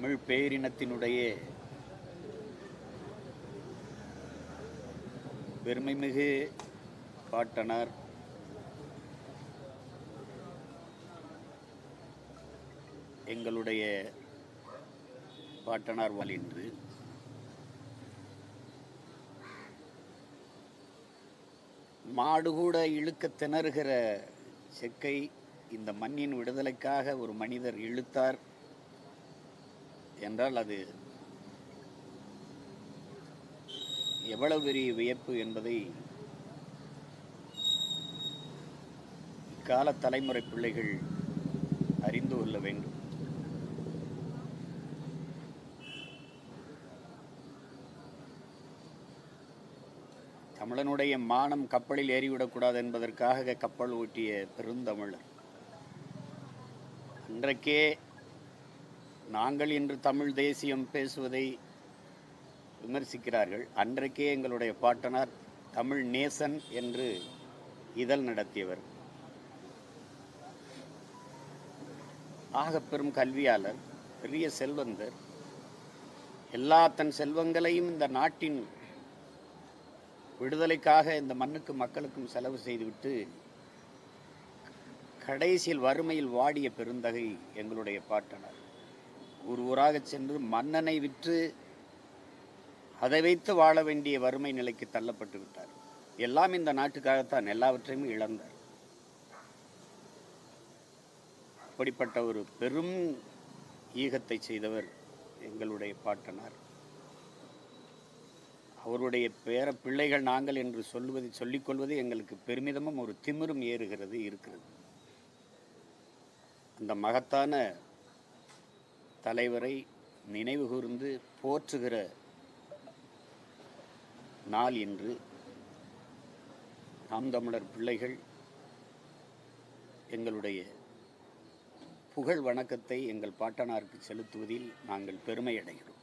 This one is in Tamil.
தமிழ் பேரினத்தினுடைய பெருமைமிகு பாட்டனார். எங்களுடைய பாட்டனார் வால் மாடு கூட இழுக்க திணறுகிற செக்கை இந்த மண்ணின் விடுதலைக்காக ஒரு மனிதர் இழுத்தார். என்றால் அது எவ்வளவு பெரிய வியப்பு என்பதை இக்கால தலைமுறை பிள்ளைகள் அறிந்து கொள்ள வேண்டும். தமிழனுடைய மானம் கப்பலில் ஏறிவிடக்கூடாது என்பதற்காக கப்பல் ஓட்டிய பெருந்தமிழர். அன்றைக்கே நாங்கள் இன்று தமிழ் தேசியம் பேசுவதை விமர்சிக்கிறார்கள். அன்றைக்கே எங்களுடைய பாட்டனார் தமிழ் நேசன் என்று இதழ் நடத்தியவர். ஆகப் பெரும் கல்வியாளர் பெரிய செல்வந்தர். எல்லா தன் செல்வங்களையும் இந்த நாட்டின் விடுதலைக்காக இந்த மண்ணுக்கு மக்களுக்கும் செலவு செய்துவிட்டு கடைசியில் வறுமையில் வாடிய பெருந்தகை எங்களுடைய பாட்டனார். ஒரு ஊராக சென்று மன்னனை விற்று அதை வைத்து வாழ வேண்டிய வறுமை நிலைக்கு தள்ளப்பட்டு விட்டார். எல்லாம் இந்த நாட்டுக்காகத்தான் எல்லாவற்றையும் இழந்தார். அப்படிப்பட்ட ஒரு பெரும் ஈகத்தை செய்தவர் எங்களுடைய பாட்டனார். அவருடைய பேர பிள்ளைகள் நாங்கள் என்று சொல்லுவது சொல்லிக்கொள்வது எங்களுக்கு பெருமிதமும் ஒரு திமிரும் ஏறுகிறது இருக்கிறது. அந்த மகத்தான தலைவரை நினைவு கூர்ந்து போற்றுகிற நாள் இன்று. நாம் தமிழர் பிள்ளைகள் எங்களுடைய புகழ் வணக்கத்தை எங்கள் பாட்டனாருக்கு செலுத்துவதில் நாங்கள் பெருமை அடைகிறோம்